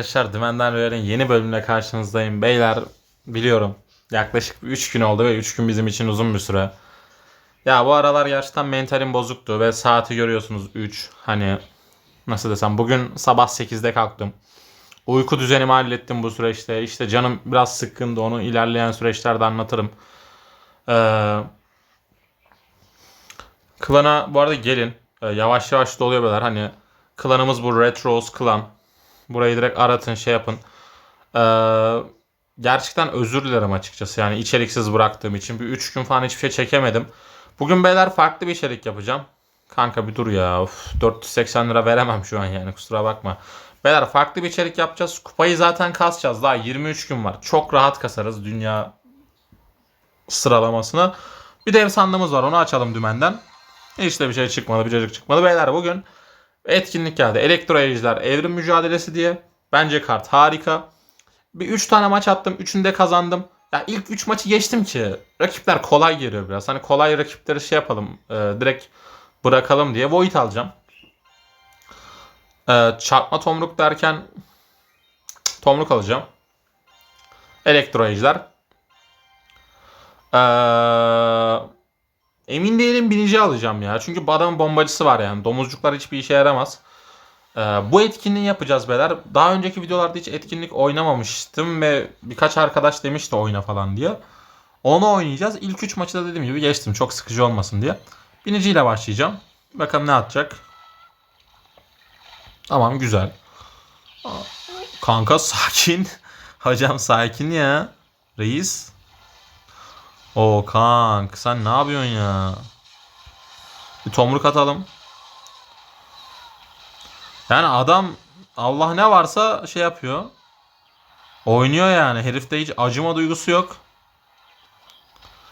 Arkadaşlar Dümenden Rüyar'ın yeni bölümüne karşınızdayım. Beyler biliyorum yaklaşık 3 gün oldu ve 3 gün bizim için uzun bir süre. Ya bu aralar gerçekten mentalim bozuktu ve saati görüyorsunuz 3. Hani nasıl desem bugün sabah 8'de kalktım. Uyku düzenimi hallettim bu süreçte. İşte canım biraz sıkkındı onu ilerleyen süreçlerde anlatırım. Ee, klana bu arada gelin. Ee, yavaş yavaş doluyor beyler. Hani klanımız bu Red klan. Burayı direkt aratın şey yapın. Ee, gerçekten özür dilerim açıkçası. Yani içeriksiz bıraktığım için. Bir 3 gün falan hiçbir şey çekemedim. Bugün beyler farklı bir içerik yapacağım. Kanka bir dur ya. Of, 480 lira veremem şu an yani kusura bakma. Beyler farklı bir içerik yapacağız. Kupayı zaten kasacağız. Daha 23 gün var. Çok rahat kasarız dünya sıralamasını. Bir de ev sandığımız var. Onu açalım dümenden. Hiç de bir şey çıkmadı. Bir cacık çıkmadı. Beyler bugün etkinlik geldi. Elektro Ejder Evrim Mücadelesi diye. Bence kart harika. Bir 3 tane maç attım. 3'ünü de kazandım. Ya ilk 3 maçı geçtim ki rakipler kolay geliyor biraz. Hani kolay rakipleri şey yapalım. e, direkt bırakalım diye Void alacağım. E, çarpma tomruk derken tomruk alacağım. Elektro Ejder. Eee Emin değilim binici alacağım ya. Çünkü bu adamın bombacısı var yani. Domuzcuklar hiçbir işe yaramaz. Ee, bu etkinliği yapacağız beyler. Daha önceki videolarda hiç etkinlik oynamamıştım ve birkaç arkadaş demişti oyna falan diye. Onu oynayacağız. İlk 3 maçı da dediğim gibi geçtim. Çok sıkıcı olmasın diye. Biniciyle başlayacağım. Bakalım ne atacak. Tamam güzel. Kanka sakin. Hocam sakin ya. Reis. O kank sen ne yapıyorsun ya? Bir tomruk atalım. Yani adam Allah ne varsa şey yapıyor. Oynuyor yani. Herifte hiç acıma duygusu yok.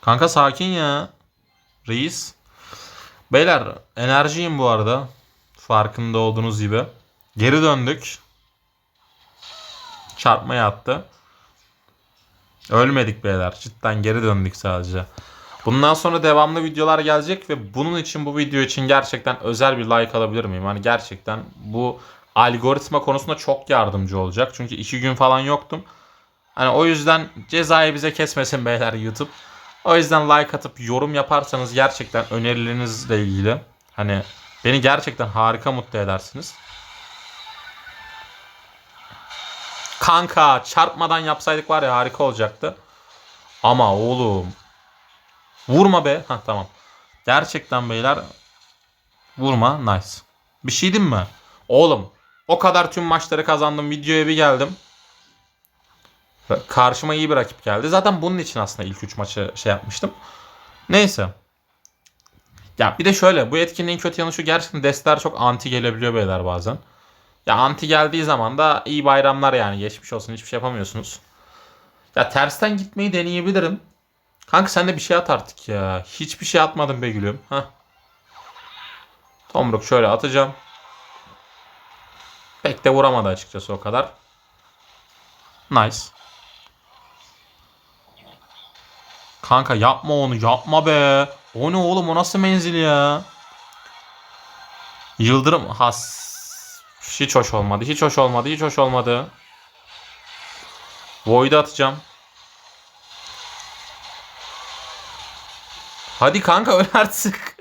Kanka sakin ya. Reis. Beyler enerjiyim bu arada. Farkında olduğunuz gibi. Geri döndük. Çarpmaya attı. Ölmedik beyler. Cidden geri döndük sadece. Bundan sonra devamlı videolar gelecek ve bunun için bu video için gerçekten özel bir like alabilir miyim? Hani gerçekten bu algoritma konusunda çok yardımcı olacak. Çünkü iki gün falan yoktum. Hani o yüzden cezayı bize kesmesin beyler YouTube. O yüzden like atıp yorum yaparsanız gerçekten önerilerinizle ilgili hani beni gerçekten harika mutlu edersiniz. Kanka çarpmadan yapsaydık var ya harika olacaktı. Ama oğlum. Vurma be. Ha tamam. Gerçekten beyler. Vurma. Nice. Bir şey mi? Oğlum. O kadar tüm maçları kazandım. Videoya bir geldim. Karşıma iyi bir rakip geldi. Zaten bunun için aslında ilk 3 maçı şey yapmıştım. Neyse. Ya bir de şöyle. Bu etkinliğin kötü yanı şu. Gerçekten destler çok anti gelebiliyor beyler bazen. Ya anti geldiği zaman da iyi bayramlar yani. Geçmiş olsun hiçbir şey yapamıyorsunuz. Ya tersten gitmeyi deneyebilirim. Kanka sen de bir şey at artık ya. Hiçbir şey atmadın be gülüm. Heh. Tomruk şöyle atacağım. Pek de vuramadı açıkçası o kadar. Nice. Kanka yapma onu yapma be. O ne oğlum o nasıl menzil ya? Yıldırım has hiç hoş olmadı. Hiç hoş olmadı. Hiç hoş olmadı. Void'u atacağım. Hadi kanka öl artık.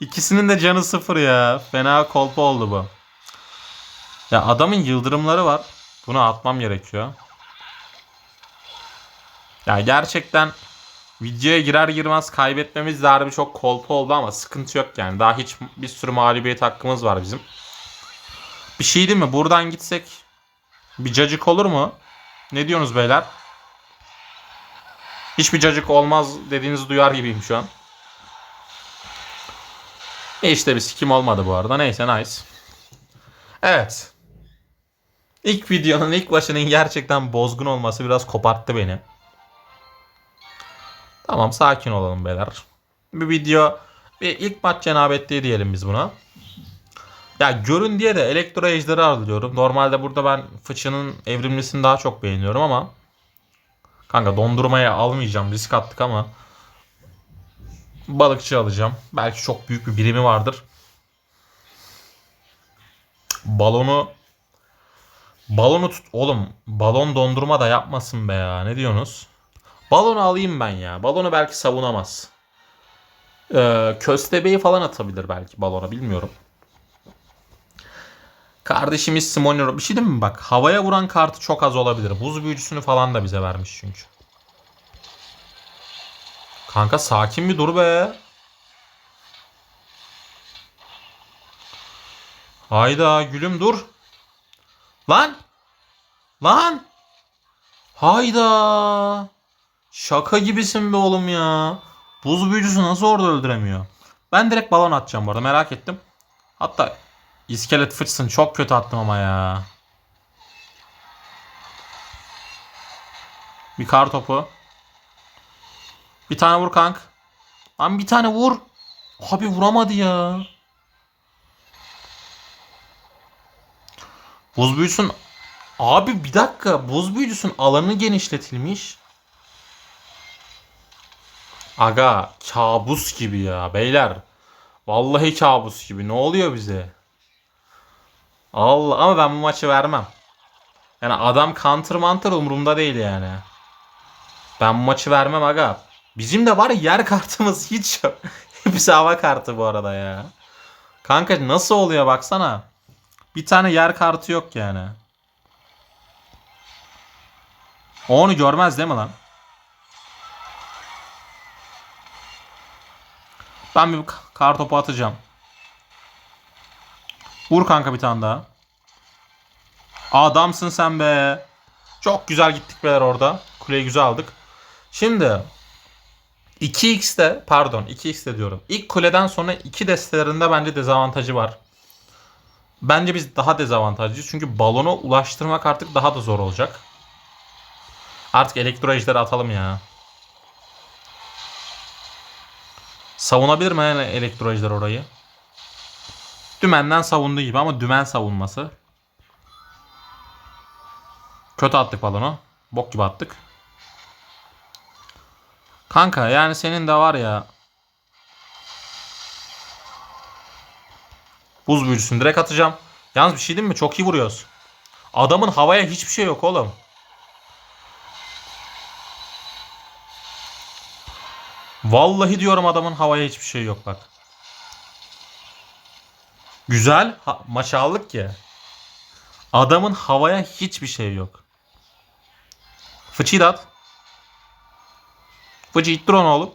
İkisinin de canı sıfır ya. Fena kolpa oldu bu. Ya adamın yıldırımları var. Bunu atmam gerekiyor. Ya gerçekten videoya girer girmez kaybetmemiz de harbi çok kolpa oldu ama sıkıntı yok yani. Daha hiç bir sürü mağlubiyet hakkımız var bizim. Bir şey değil mi? Buradan gitsek bir cacık olur mu? Ne diyorsunuz beyler? Hiçbir cacık olmaz dediğinizi duyar gibiyim şu an. E işte bir sikim olmadı bu arada. Neyse nice. Evet. İlk videonun ilk başının gerçekten bozgun olması biraz koparttı beni. Tamam sakin olalım beyler. Bir video bir ilk maç cenabetliği diyelim biz buna. Ya görün diye de elektro ejderi alıyorum. Normalde burada ben fıçının evrimlisini daha çok beğeniyorum ama kanka dondurmaya almayacağım. Risk attık ama balıkçı alacağım. Belki çok büyük bir birimi vardır. Balonu Balonu tut. Oğlum balon dondurma da yapmasın be ya. Ne diyorsunuz? Balonu alayım ben ya. Balonu belki savunamaz. Ee, köstebeği falan atabilir belki balona bilmiyorum. Kardeşimiz Simonero. Bir şey değil mi bak? Havaya vuran kartı çok az olabilir. Buz büyücüsünü falan da bize vermiş çünkü. Kanka sakin bir dur be. Hayda gülüm dur. Lan. Lan. Hayda. Şaka gibisin be oğlum ya. Buz büyücüsü nasıl orada öldüremiyor? Ben direkt balon atacağım bu arada merak ettim. Hatta iskelet fıçsın çok kötü attım ama ya. Bir kar topu. Bir tane vur kank. Lan bir tane vur. Abi vuramadı ya. Buz büyücüsün Abi bir dakika. Buz büyücüsün alanı genişletilmiş. Aga kabus gibi ya beyler. Vallahi kabus gibi. Ne oluyor bize? Allah ama ben bu maçı vermem. Yani adam counter manter umurumda değil yani. Ben bu maçı vermem aga. Bizim de var yer kartımız hiç yok. Hepsi hava kartı bu arada ya. Kanka nasıl oluyor baksana. Bir tane yer kartı yok yani. O onu görmez değil mi lan? Ben bir kar topu atacağım. Vur kanka bir tane daha. Adamsın sen be. Çok güzel gittik beyler orada. Kuleyi güzel aldık. Şimdi 2x'te pardon 2x'te diyorum. İlk kuleden sonra iki destelerinde bence dezavantajı var. Bence biz daha dezavantajlıyız. Çünkü balona ulaştırmak artık daha da zor olacak. Artık elektro ejderi atalım ya. Savunabilir mi yani elektro ejder orayı? Dümenden savunduğu gibi ama dümen savunması. Kötü attık balonu. Bok gibi attık. Kanka yani senin de var ya. Buz büyücüsünü direkt atacağım. Yalnız bir şey değil mi? Çok iyi vuruyoruz. Adamın havaya hiçbir şey yok oğlum. Vallahi diyorum adamın havaya hiçbir şey yok bak. Güzel ha, maç aldık ki. Adamın havaya hiçbir şey yok. Fıçıyı da at. Fıçı ittir onu oğlum.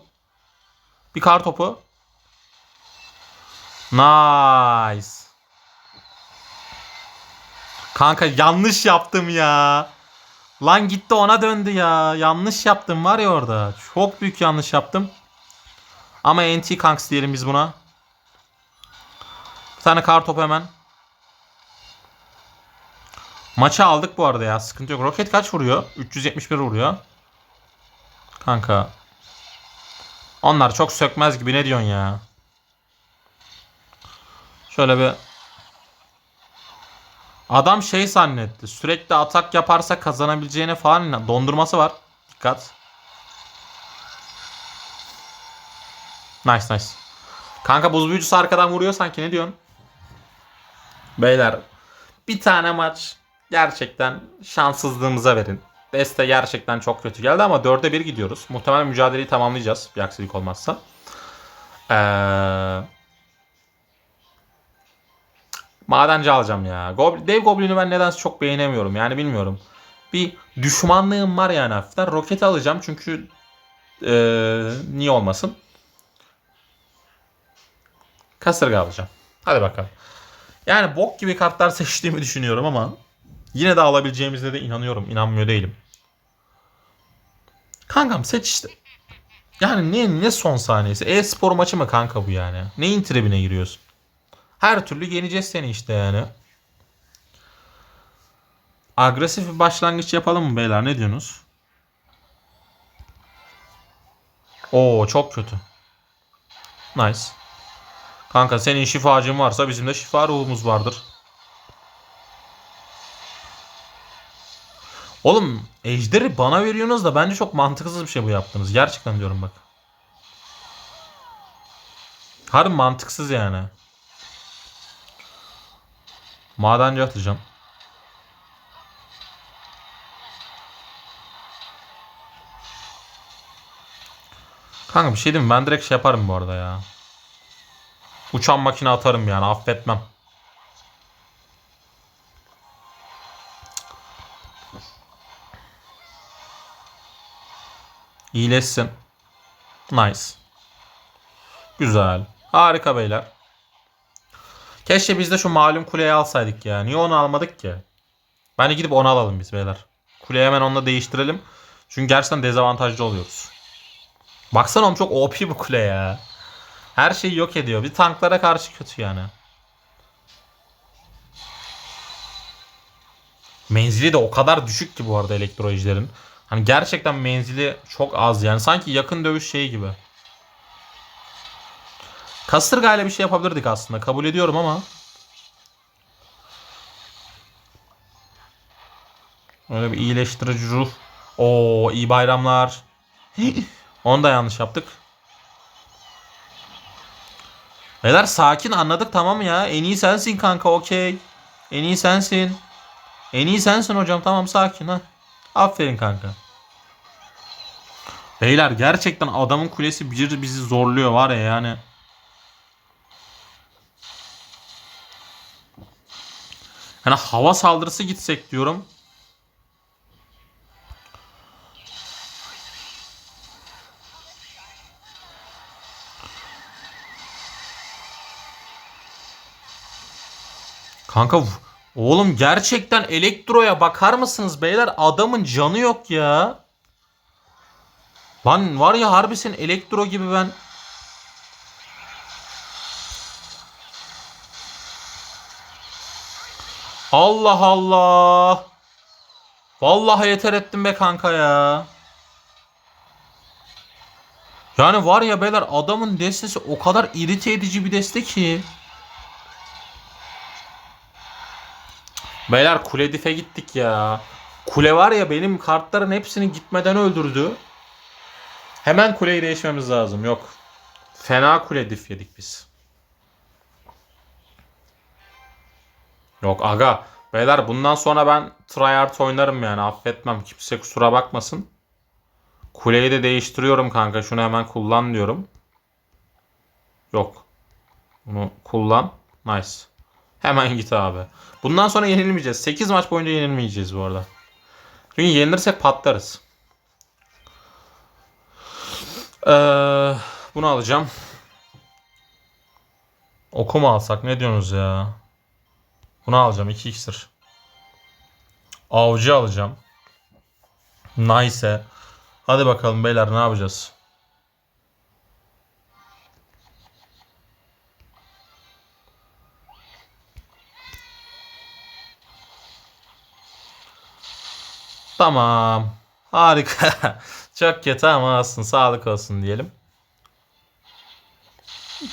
Bir kar topu. Nice. Kanka yanlış yaptım ya. Lan gitti ona döndü ya. Yanlış yaptım var ya orada. Çok büyük yanlış yaptım. Ama NT Kanks diyelim biz buna. Bir tane kar topu hemen. Maçı aldık bu arada ya. Sıkıntı yok. Roket kaç vuruyor? 371 vuruyor. Kanka. Onlar çok sökmez gibi. Ne diyorsun ya? Şöyle bir Adam şey zannetti. Sürekli atak yaparsa kazanabileceğine falan dondurması var. Dikkat. Nice nice. Kanka buz büyücüsü arkadan vuruyor sanki ne diyorsun? Beyler bir tane maç gerçekten şanssızlığımıza verin. Deste gerçekten çok kötü geldi ama 4'e 1 gidiyoruz. Muhtemelen mücadeleyi tamamlayacağız bir aksilik olmazsa. Eee... Madenci alacağım ya. Goblin, Dev Goblin'i ben nedense çok beğenemiyorum. Yani bilmiyorum. Bir düşmanlığım var yani hafiften. Roketi alacağım çünkü ee, niye olmasın. Kasırga alacağım. Hadi bakalım. Yani bok gibi kartlar seçtiğimi düşünüyorum ama yine de alabileceğimize de inanıyorum. İnanmıyor değilim. Kankam seç işte. Yani ne ne son saniyesi? E-spor maçı mı kanka bu yani? Neyin tribine giriyorsun? Her türlü yeneceğiz seni işte yani. Agresif bir başlangıç yapalım mı beyler? Ne diyorsunuz? Oo çok kötü. Nice. Kanka senin şifacın varsa bizim de şifa ruhumuz vardır. Oğlum ejderi bana veriyorsunuz da bence çok mantıksız bir şey bu yaptınız. Gerçekten diyorum bak. Harbi mantıksız yani. Madenci atacağım. Kanka bir şey diyeyim ben direkt şey yaparım bu arada ya. Uçan makine atarım yani affetmem. İyileşsin. Nice. Güzel. Harika beyler. Keşke biz de şu malum kuleyi alsaydık ya. Niye onu almadık ki? Bence gidip onu alalım biz beyler. Kuleyi hemen onunla değiştirelim. Çünkü gerçekten dezavantajlı oluyoruz. Baksana oğlum çok OP bu kule ya. Her şeyi yok ediyor. Bir tanklara karşı kötü yani. Menzili de o kadar düşük ki bu arada elektrolojilerin. Hani gerçekten menzili çok az yani. Sanki yakın dövüş şeyi gibi. Kasırgayla bir şey yapabilirdik aslında. Kabul ediyorum ama. Öyle bir iyileştirici ruh. Oo iyi bayramlar. Onu da yanlış yaptık. Beyler sakin anladık tamam ya. En iyi sensin kanka okey. En iyi sensin. En iyi sensin hocam tamam sakin ha. Aferin kanka. Beyler gerçekten adamın kulesi bir bizi zorluyor var ya yani. Hani hava saldırısı gitsek diyorum. Kanka oğlum gerçekten elektroya bakar mısınız beyler? Adamın canı yok ya. Lan var ya harbi elektro gibi ben. Allah Allah. Vallahi yeter ettim be kanka ya. Yani var ya beyler adamın destesi o kadar irite edici bir deste ki. Beyler kule dife gittik ya. Kule var ya benim kartların hepsini gitmeden öldürdü. Hemen kuleyi değişmemiz lazım. Yok. Fena kule dif yedik biz. Yok aga. Beyler bundan sonra ben tryhard oynarım yani. Affetmem. Kimse kusura bakmasın. Kuleyi de değiştiriyorum kanka. Şunu hemen kullan diyorum. Yok. Bunu kullan. Nice. Hemen git abi. Bundan sonra yenilmeyeceğiz. 8 maç boyunca yenilmeyeceğiz bu arada. Çünkü yenilirsek patlarız. Ee, bunu alacağım. Oku mu alsak? Ne diyorsunuz ya? Bunu alacağım. 2 iksir. Avcı alacağım. Nice. Hadi bakalım beyler ne yapacağız? Tamam. Harika. Çok kötü ama olsun. Sağlık olsun diyelim.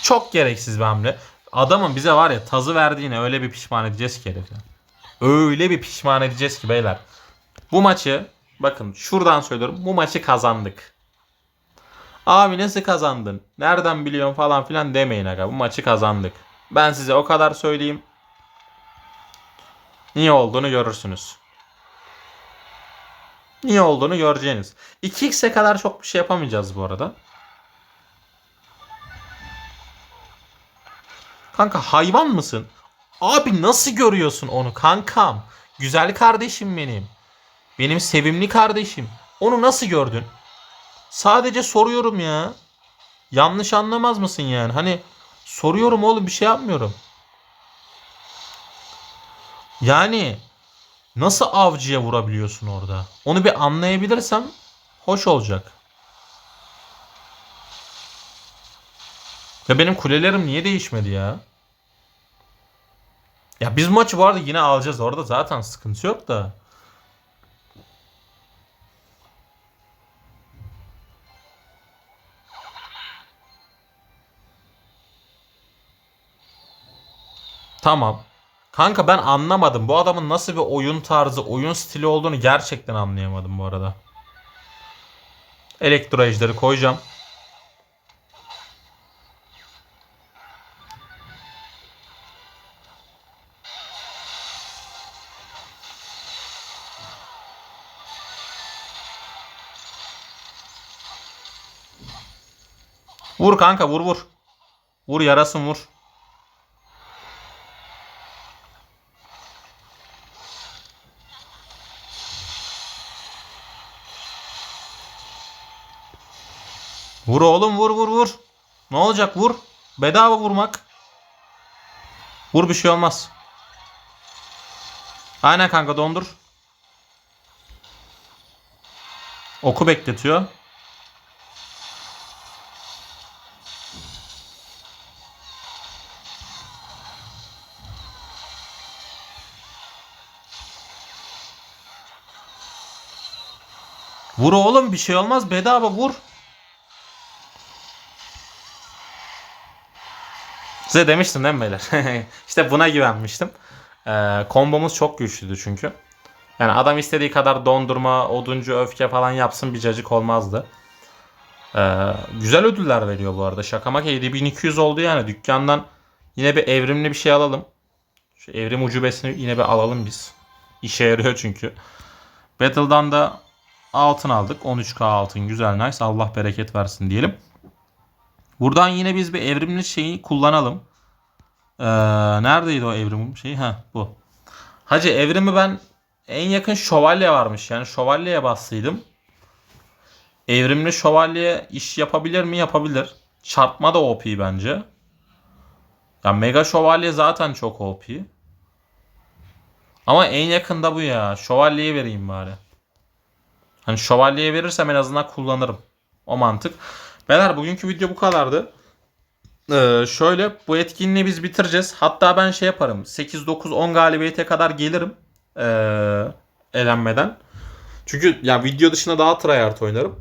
Çok gereksiz bir hamle. Adamın bize var ya tazı verdiğine öyle bir pişman edeceğiz ki herifi. Öyle bir pişman edeceğiz ki beyler. Bu maçı bakın şuradan söylüyorum. Bu maçı kazandık. Abi nasıl kazandın? Nereden biliyorsun falan filan demeyin aga. Bu maçı kazandık. Ben size o kadar söyleyeyim. Niye olduğunu görürsünüz. Niye olduğunu göreceğiniz. 2x'e kadar çok bir şey yapamayacağız bu arada. Kanka hayvan mısın? Abi nasıl görüyorsun onu kankam? Güzel kardeşim benim. Benim sevimli kardeşim. Onu nasıl gördün? Sadece soruyorum ya. Yanlış anlamaz mısın yani? Hani soruyorum oğlum bir şey yapmıyorum. Yani nasıl avcıya vurabiliyorsun orada? Onu bir anlayabilirsem hoş olacak. Ya benim kulelerim niye değişmedi ya? Ya biz maçı bu arada yine alacağız. Orada zaten sıkıntı yok da. Tamam. Kanka ben anlamadım. Bu adamın nasıl bir oyun tarzı, oyun stili olduğunu gerçekten anlayamadım bu arada. Elektro ejderi koyacağım. Vur kanka vur vur. Vur yarasın vur. Vur oğlum vur vur vur. Ne olacak vur. Bedava vurmak. Vur bir şey olmaz. Aynen kanka dondur. Oku bekletiyor. Vur oğlum bir şey olmaz bedava vur. Size demiştim değil mi beyler? işte buna güvenmiştim. Ee, kombomuz çok güçlüydü çünkü. Yani adam istediği kadar dondurma, oduncu, öfke falan yapsın bir cacık olmazdı. Ee, güzel ödüller veriyor bu arada. Şaka maka 7200 oldu yani. Dükkandan yine bir evrimli bir şey alalım. Şu evrim ucubesini yine bir alalım biz. İşe yarıyor çünkü. Battle'dan da altın aldık. 13k altın güzel nice. Allah bereket versin diyelim. Buradan yine biz bir evrimli şeyi kullanalım. Ee, neredeydi o evrim şeyi? Ha bu. Hacı evrimi ben en yakın şövalye varmış. Yani şövalyeye bastıydım. Evrimli şövalye iş yapabilir mi? Yapabilir. Çarpma da OP bence. Ya mega şövalye zaten çok OP. Ama en yakında bu ya. Şövalyeyi vereyim bari. Hani şövalyeye verirsem en azından kullanırım. O mantık. Beyler bugünkü video bu kadardı. Ee, şöyle bu etkinliği biz bitireceğiz. Hatta ben şey yaparım. 8, 9, 10 galibiyete kadar gelirim. Ee, elenmeden. Çünkü ya video dışında daha tryhard oynarım.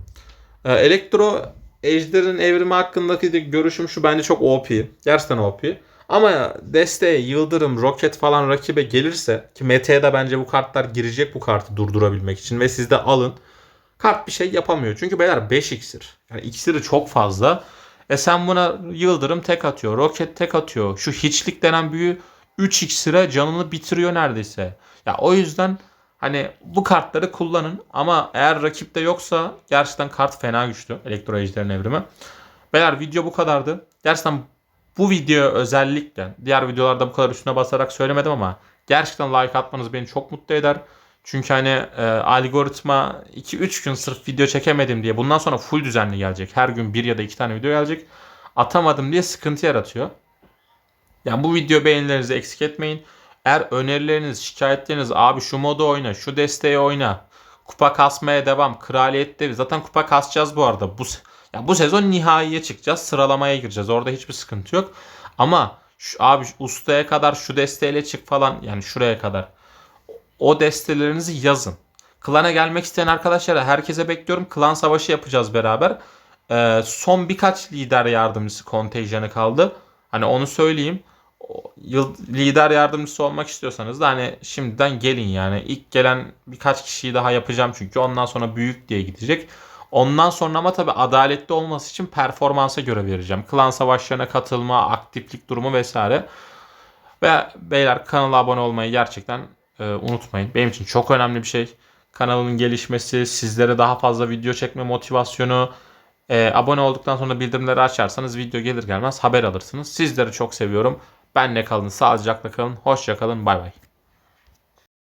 Ee, Elektro Ejder'in evrimi hakkındaki görüşüm şu bence çok OP. Gerçekten OP. Ama desteğe, yıldırım, roket falan rakibe gelirse ki Mete'ye de bence bu kartlar girecek bu kartı durdurabilmek için ve siz de alın. Kart bir şey yapamıyor. Çünkü beyler 5 iksir. Yani iksiri çok fazla. E sen buna yıldırım tek atıyor. Roket tek atıyor. Şu hiçlik denen büyü 3 iksire canını bitiriyor neredeyse. Ya o yüzden hani bu kartları kullanın. Ama eğer rakipte yoksa gerçekten kart fena güçlü. Elektro Ejder'in evrimi. Beyler video bu kadardı. Gerçekten bu video özellikle diğer videolarda bu kadar üstüne basarak söylemedim ama gerçekten like atmanız beni çok mutlu eder. Çünkü hani e, algoritma 2-3 gün sırf video çekemedim diye bundan sonra full düzenli gelecek. Her gün bir ya da iki tane video gelecek. Atamadım diye sıkıntı yaratıyor. Yani bu video beğenilerinizi eksik etmeyin. Eğer önerileriniz, şikayetleriniz abi şu modu oyna, şu desteği oyna. Kupa kasmaya devam, kraliyette zaten kupa kasacağız bu arada. Bu ya bu sezon nihaiye çıkacağız, sıralamaya gireceğiz. Orada hiçbir sıkıntı yok. Ama şu, abi ustaya kadar şu desteğiyle çık falan yani şuraya kadar o destelerinizi yazın. Klana gelmek isteyen arkadaşlara herkese bekliyorum. Klan savaşı yapacağız beraber. Ee, son birkaç lider yardımcısı kontenjanı kaldı. Hani onu söyleyeyim. Yıl, lider yardımcısı olmak istiyorsanız da hani şimdiden gelin yani. İlk gelen birkaç kişiyi daha yapacağım çünkü ondan sonra büyük diye gidecek. Ondan sonra ama tabii adaletli olması için performansa göre vereceğim. Klan savaşlarına katılma, aktiflik durumu vesaire. Ve beyler kanala abone olmayı gerçekten e, unutmayın. Benim için çok önemli bir şey. Kanalın gelişmesi, sizlere daha fazla video çekme motivasyonu. E, abone olduktan sonra bildirimleri açarsanız video gelir gelmez haber alırsınız. Sizleri çok seviyorum. Benle kalın, sağlıcakla kalın. Hoşça kalın. Bay bay.